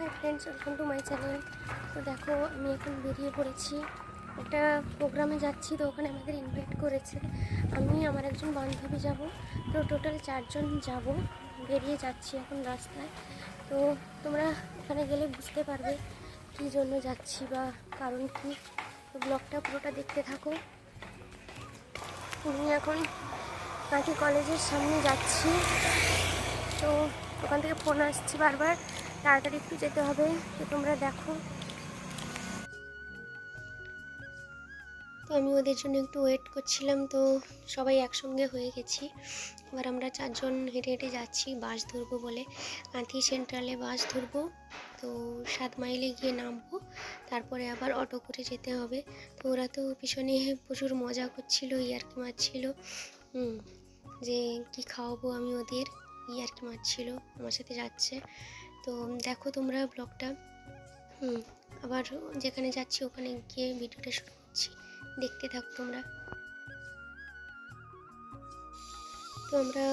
Hi friends welcome to my channel তো দেখো, আমি এখন বেরিয়ে পড়েছি। একটা প্রোগ্রামে যাচ্ছি তো, ওখানে আমাদের ইনভাইট করেছে। আমি, আমার একজন বান্ধবী যাব। তো টোটাল চারজন যাব। বেরিয়ে যাচ্ছি এখন রাস্তায়। তো তোমরা ওখানে গেলে বুঝতে পারবে কী জন্য যাচ্ছি বা কারণ কী। তো ব্লগটা পুরোটা দেখতে থাকো। আমি এখন বাকি কলেজের সামনে যাচ্ছি। তো ওখান থেকে ফোন আসছি বারবার। তাড়াতাড়ি একটু যেতে হবে, তো তোমরা দেখো। তো আমি ওদের জন্য একটু ওয়েট করছিলাম, তো সবাই একসঙ্গে হয়ে গেছি। এবার আমরা চারজন হেঁটে হেঁটে যাচ্ছি, বাস ধরবো বলে। কাঁথি সেন্ট্রালে বাস ধরবো, তো সাত মাইলে গিয়ে নামবো। তারপরে আবার অটো করে যেতে হবে। তো ওরা তো পিছনে প্রচুর মজা করছিল, ইয়ার্কি মারছিল। যে কি খাওয়াবো আমি ওদের, ইয়ার্কি মারছিল, আমার সাথে যাচ্ছে। তো দেখো তোমরা ব্লগটা। হুম, আবার যেখানে যাচ্ছি ওখানে গিয়ে ভিডিওটা শুরু করছি। দেখতে থাকো তোমরা। তো আমরা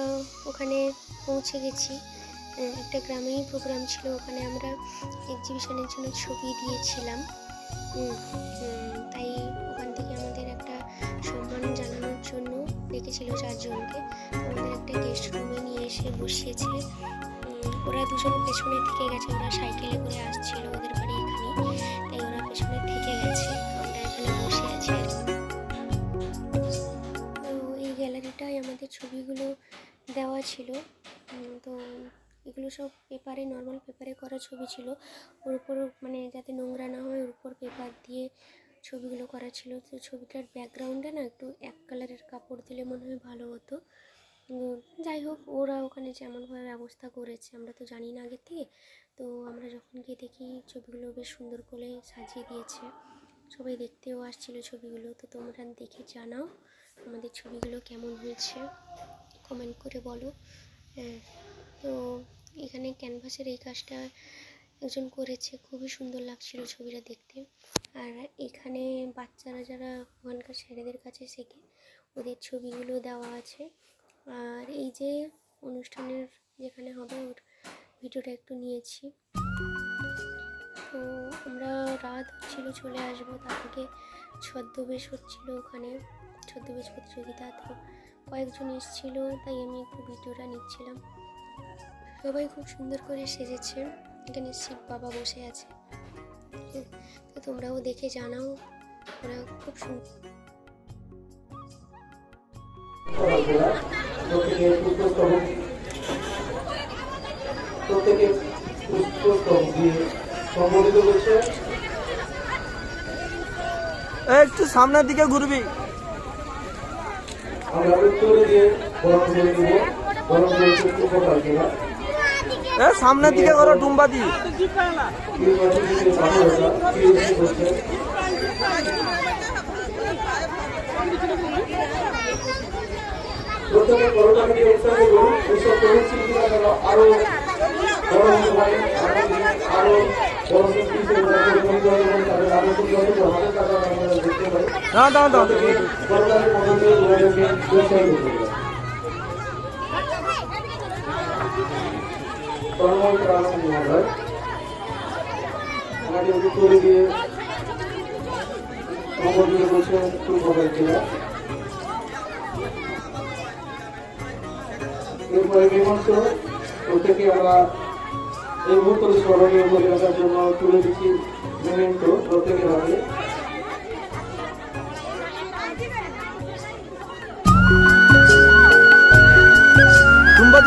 ওখানে পৌঁছে গেছি। একটা গ্রামেই প্রোগ্রাম ছিল। ওখানে আমরা এক্সিবিশনের জন্য ছবি দিয়েছিলাম। তাই ওখান থেকে আমাদের একটা সম্মান জানানোর জন্য ডেকেছিল চারজনকে। আমাদের একটা গেস্ট রুমে নিয়ে এসে বসিয়েছে। ওরা দুজন পেছনে থেকে গেছে, ওরা সাইকেলে করে আসছিল ওদের বাড়ি এখানে। তাই ওরা পেছনে থেকে গেছে, আমরা এখানে বসে আছি তো এই গ্যালারিটায় আমাদের ছবিগুলো দেওয়া ছিল। তো এগুলো সব পেপারে নর্মাল পেপারে করা ছবি ছিল। ওর উপর মানে যাতে নোংরা না হয়, ওর উপর পেপার দিয়ে ছবিগুলো করা ছিল। তো ছবিটার ব্যাকগ্রাউন্ডে না একটু এক কালারের কাপড় দিলে মনে হয় ভালো হতো। যাই হোক, ওরা ওখানে যেমনভাবে ব্যবস্থা করেছে, আমরা তো জানি না আগের থেকে। তো আমরা যখন গিয়ে দেখি ছবিগুলো বেশ সুন্দর করে সাজিয়ে দিয়েছে, সবাই দেখতেও আসছিল ছবিগুলো। তো তোমরা দেখে জানাও আমাদের ছবিগুলো কেমন হয়েছে কমেন্ট করে বলো। হ্যাঁ তো এখানে ক্যানভাসের এই কাজটা একজন করেছে, খুবই সুন্দর লাগছিল ছবিটা দেখতে। আর এখানে বাচ্চারা যারা ওখানকার ছেলেদের কাছে শেখে, ওদের ছবিগুলো দেওয়া আছে। আর এই যে অনুষ্ঠানের যেখানে হবে, ওর ভিডিওটা একটু নিয়েছি। তো আমরা রাত হচ্ছিল, চলে আসব। তার থেকে ছদ্মবেশ হচ্ছিল ওখানে, ছদ্মবেশ প্রতিযোগিতা। তো কয়েকজন এসেছিল, তাই আমি একটু ভিডিওটা নিচ্ছিলাম। সবাই খুব সুন্দর করে সেজেছে। এখানে শিব বাবা বসে আছে। তো তোমরাও দেখে জানাও, ওরা খুব সুন্দর প্রত্যেকে পুষ্পস্তবক প্রত্যেকে পুষ্পস্তবক দিয়ে সম্বোধিত করছে একটু সামনের দিকে ঘুরবি। আমরা উত্তরে দিয়ে বরং করে দিব বরং করে পুষ্পকতার কিনা সামনের দিকে করো টুম্বা দি। থেকে উৎসাহ করুন এইসব তরুণ শিল্পীরা যেন আরও বড় হতে পারে আরও বড় শিল্পী হিসেবে তারা পরিগণিত হবে এবং তাদের আরও যত হাজার টাকা আমরা দেখতে পাই দাও দাও দাও প্রত্যেকে সরকারের মদতে ওনাদেরকে উৎসাহিত করবে কর্মমন্ত্রী আছেন মহোদয় আমাকে উত্তরে দিয়ে সম্বোধিত করছেন পূর্বকারীরা এরপরে মীমাংস প্রত্যেকে আমরা এই মুহূর্ত স্মরণীয় মনে রাখার জন্য তুলে দিচ্ছি মেমেন্ট প্রত্যেকের হাতে।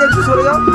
একটু সরে যাও।